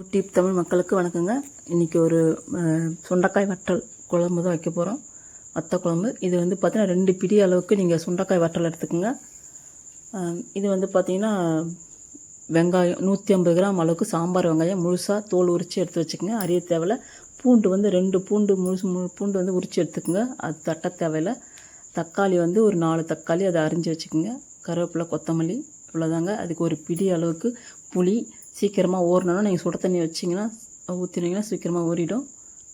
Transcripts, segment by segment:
YouTube Tamil மக்களுக்கு வணக்கங்க. இன்றைக்கி ஒரு சுண்டக்காய் வற்றல் குழம்பு தான் வைக்க போகிறோம் வத்த குழம்பு. இது வந்து பார்த்திங்கன்னா ரெண்டு பிடி அளவுக்கு நீங்கள் சுண்டைக்காய் வற்றல் எடுத்துக்கோங்க. இது வந்து பார்த்திங்கன்னா வெங்காயம் நூற்றி ஐம்பது கிராம் அளவுக்கு சாம்பார் வெங்காயம் முழுசாக தோல் உரித்து எடுத்து வச்சுக்கோங்க. அரிய தேவையில்ல. பூண்டு வந்து ரெண்டு பூண்டு முழுசு முழு பூண்டு வந்து உரித்து எடுத்துக்கோங்க. அது தட்ட தேவையில்ல. தக்காளி வந்து ஒரு நாலு தக்காளி அதை அரிஞ்சு வச்சுக்கோங்க. கருவேப்பிலை கொத்தமல்லி இவ்வளோதாங்க அதுக்கு ஒரு பிடி அளவுக்கு புளி சீக்கிரமாக ஊறணும்னா நீங்கள் சுட தண்ணி வச்சிங்கன்னா ஊற்றினீங்கன்னா சீக்கிரமாக ஊறிடும்.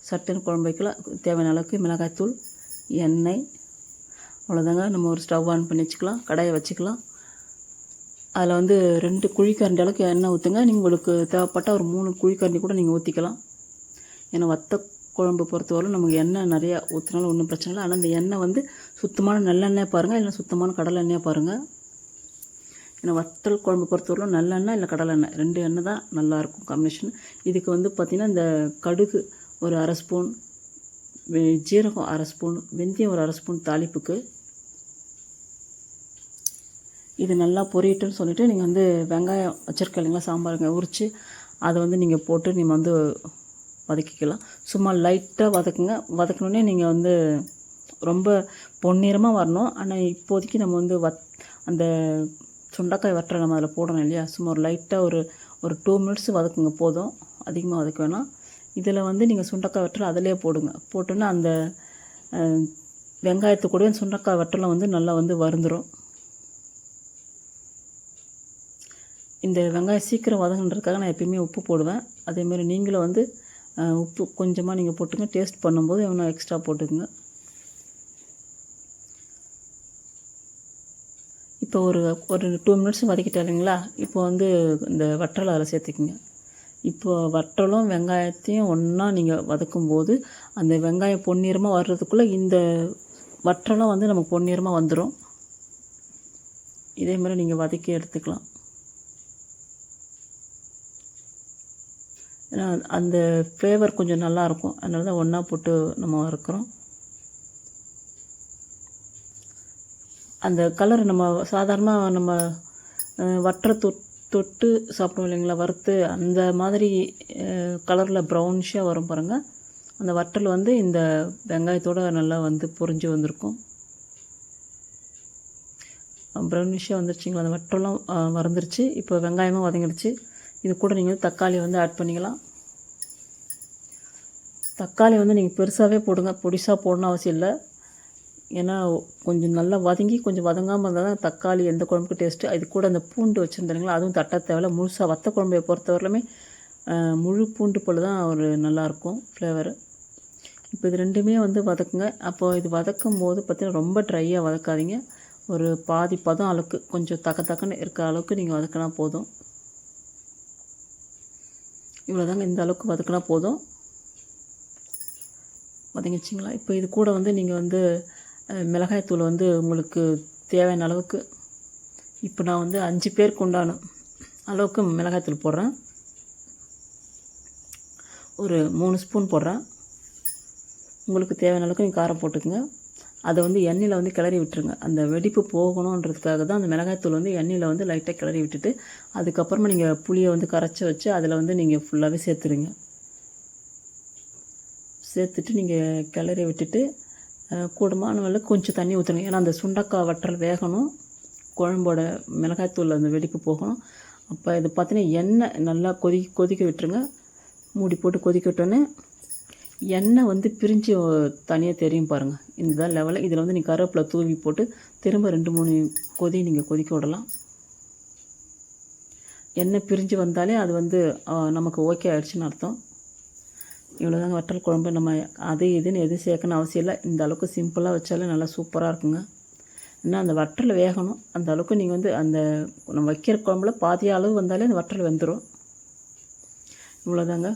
சட்டுன்னு குழம்பு வைக்கலாம் தேவையான அளவுக்கு மிளகாய்த்தூள் எண்ணெய் அவ்வளோதாங்க நம்ம ஒரு ஸ்டவ் ஆன் பண்ணி வச்சுக்கலாம் கடாயை வச்சுக்கலாம். அதில் வந்து ரெண்டு குழிக்கரண்டி அளவுக்கு எண்ணெய் ஊற்றுங்க நீங்கள் உங்களுக்கு தேவைப்பட்டால் ஒரு மூணு குழிக்கரண்டி கூட நீங்கள் ஊற்றிக்கலாம் ஏன்னா வத்த குழம்பு பொறுத்தவரை நமக்கு எண்ணெய் நிறையா ஊற்றினாலும் ஒன்றும் பிரச்சனை இல்லை. ஆனால் அந்த எண்ணெய் வந்து சுத்தமான நல்லெண்ணெய் பாருங்கள் இல்லைன்னா சுத்தமான கடலை எண்ணெய் பாருங்கள் ஏன்னா வத்தல் குழம்பு பொறுத்தவரைக்கும் நல்லெண்ணெய் இல்லை கடலெண்ணெய் ரெண்டு எண்ணெய் தான் நல்லாயிருக்கும் காம்பினேஷன் இதுக்கு வந்து பார்த்திங்கன்னா இந்த கடுகு ஒரு அரை ஸ்பூன் வெ- ஜீரகம் அரை ஸ்பூன் வெந்தயம் ஒரு அரை ஸ்பூன் தாளிப்புக்கு இது நல்லா பொரியட்டுன்னு சொல்லிவிட்டு நீங்கள் வந்து வெங்காயம் வச்சுருக்க இல்லைங்களா சாம்பாருங்க உரித்து அதை வந்து நீங்கள் போட்டு நீங்கள் வந்து வதக்கிக்கலாம். சும்மா லைட்டாக வதக்குங்க. வதக்கணுன்னே நீங்கள் வந்து ரொம்ப பொன்னிறமாக வரணும். ஆனால் இப்போதைக்கு நம்ம வந்து வத் அந்த சுண்டக்காய் வற்ற நம்ம அதில் போடணும் இல்லையா? சும்மா ஒரு லைட்டாக ஒரு ஒரு டூ மினிட்ஸ் வதக்குங்க போதும். அதிகமாக வதக்க வேணாம். இதில் வந்து நீங்கள் சுண்டக்காய் வற்றல் அதிலே போடுங்க. போட்டோன்னா அந்த வெங்காயத்து கூடவே சுண்டக்காய் வற்றலாம் வந்து நல்லா வந்து வருந்துடும் இந்த வெங்காயம் சீக்கிரம் வதங்கன்றதுக்காக நான் எப்பயுமே உப்பு போடுவேன். அதேமாரி நீங்களும் வந்து உப்பு கொஞ்சமாக நீங்கள் போட்டுங்க. டேஸ்ட் பண்ணும்போது எவ்வளோ எக்ஸ்ட்ரா போட்டுக்குங்க. இப்போ ஒரு ஒரு டூ மினிட்ஸ் வதக்கிட்டேன் இல்லைங்களா? இப்போ வந்து இந்த வற்றலை அதில் சேர்த்துக்குங்க. இப்போ வற்றலும் வெங்காயத்தையும் ஒன்றா நீங்கள் வதக்கும்போது அந்த வெங்காயம் பொன்னிறமாக வர்றதுக்குள்ளே இந்த வற்றலும் வந்து நமக்கு பொன்னிறமாக வந்துடும் இதே மாதிரி நீங்கள் வதக்கி எடுத்துக்கலாம். ஏன்னா அந்த ஃப்ளேவர் கொஞ்சம் நல்லாயிருக்கும் அதனால தான் ஒன்றா போட்டு நம்ம வறுக்கிறோம். அந்த கலர் நம்ம சாதாரணமாக நம்ம வற்ற தொட் தொட்டு சாப்பிடுவோம் இல்லைங்களா? வறுத்து அந்த மாதிரி கலரில் ப்ரௌனிஷாக வரும் பாருங்கள் அந்த வற்றல் வந்து இந்த வெங்காயத்தோடு நல்லா வந்து பொறிஞ்சு வந்திருக்கும். ப்ரௌனிஷாக வந்துருச்சுங்களா? அந்த வற்றலும் வறந்துருச்சு. இப்போ வெங்காயமும் வதங்கிடுச்சு. இது கூட நீங்கள் வந்து தக்காளி வந்து ஆட் பண்ணிக்கலாம். தக்காளி வந்து நீங்கள் பெருசாகவே போடுங்க. பொடிசாக போடணும் அவசியம் இல்லை. ஏன்னா கொஞ்சம் நல்லா வதங்கி கொஞ்சம் வதங்காமல் இருந்தால் தான் தக்காளி எந்த குழம்புக்கு டேஸ்ட்டு அது கூட அந்த பூண்டு வச்சுருந்தாங்களா அதுவும் தட்ட தேவையில்ல. முழுசாக வத்த குழம்பையை பொறுத்தவரையிலுமே முழு பூண்டு போல் தான் ஒரு நல்லாயிருக்கும் ஃப்ளேவரு இப்போ இது ரெண்டுமே வந்து வதக்குங்க. அப்போது இது வதக்கும் போது பார்த்திங்கன்னா ரொம்ப ட்ரையாக வதக்காதீங்க. ஒரு பாதி பதம் அளவுக்கு கொஞ்சம் தக்க தக்கன்னு இருக்கிற அளவுக்கு நீங்கள் வதக்கினா போதும். இவ்வளோதாங்க இந்த அளவுக்கு வதக்கினா போதும். வதங்கிச்சிங்களா இப்போ இது கூட வந்து நீங்கள் வந்து மிளகாய்த்தூள் வந்து உங்களுக்கு தேவையான அளவுக்கு. இப்போ நான் வந்து அஞ்சு பேருக்கு உண்டான அளவுக்கு மிளகாய்த்தூள் போடுறேன். ஒரு மூணு ஸ்பூன் போடுறேன். உங்களுக்கு தேவையான அளவுக்கு நீங்கள் காரம் போட்டுக்கோங்க. அதை வந்து எண்ணெயில் வந்து கிளறி விட்டுருங்க. அந்த வெடிப்பு போகணுன்றதுக்காக தான் அந்த மிளகாய்த்தூள் வந்து எண்ணெயில் வந்து லைட்டாக கிளறி விட்டுட்டு அதுக்கப்புறமா நீங்கள் புளியை வந்து கரைச்சி வச்சு அதில் வந்து நீங்கள் ஃபுல்லாகவே சேர்த்துருங்க. சேர்த்துட்டு நீங்கள் கிளறி விட்டுட்டு கூடுமானவளவு கொஞ்சம் தண்ணி ஊற்றணும் ஏன்னா அந்த சுண்டக்காய் வற்றல் வேகணும். குழம்போட மிளகாய்த்தூள் அந்த வெடிப்பு போகணும். அப்போ இது பார்த்தீங்கன்னா எண்ணெய் நல்லா கொதி கொதிக்க விட்டுருங்க. மூடி போட்டு கொதிக்க விட்டோன்னே எண்ணெய் வந்து பிரிஞ்சு தனியாக தெரியும் பாருங்கள் இந்த லெவலில் இதில் வந்து நீங்கள் கருவேப்பிலை தூவி போட்டு திரும்ப ரெண்டு மூணு கொதி நீங்கள் கொதிக்க விடலாம். எண்ணெய் பிரிஞ்சு வந்தாலே அது வந்து நமக்கு ஓகே ஆகிடுச்சின்னு அர்த்தம். இவ்வளோதாங்க வற்றல் குழம்பு. நம்ம அது இதுன்னு எதுவும் சேர்க்கணும் அவசியம் இல்லை. இந்த அளவுக்கு சிம்பிளாக வச்சாலே நல்லா சூப்பராக இருக்குங்க. ஏன்னா அந்த வற்றல் வேகணும். அந்த அளவுக்கு நீங்கள் வந்து அந்த நம்ம வைக்கிற குழம்புல பாதி அளவு வந்தாலே அந்த வற்றல் வெந்துடும் இவ்வளோதாங்க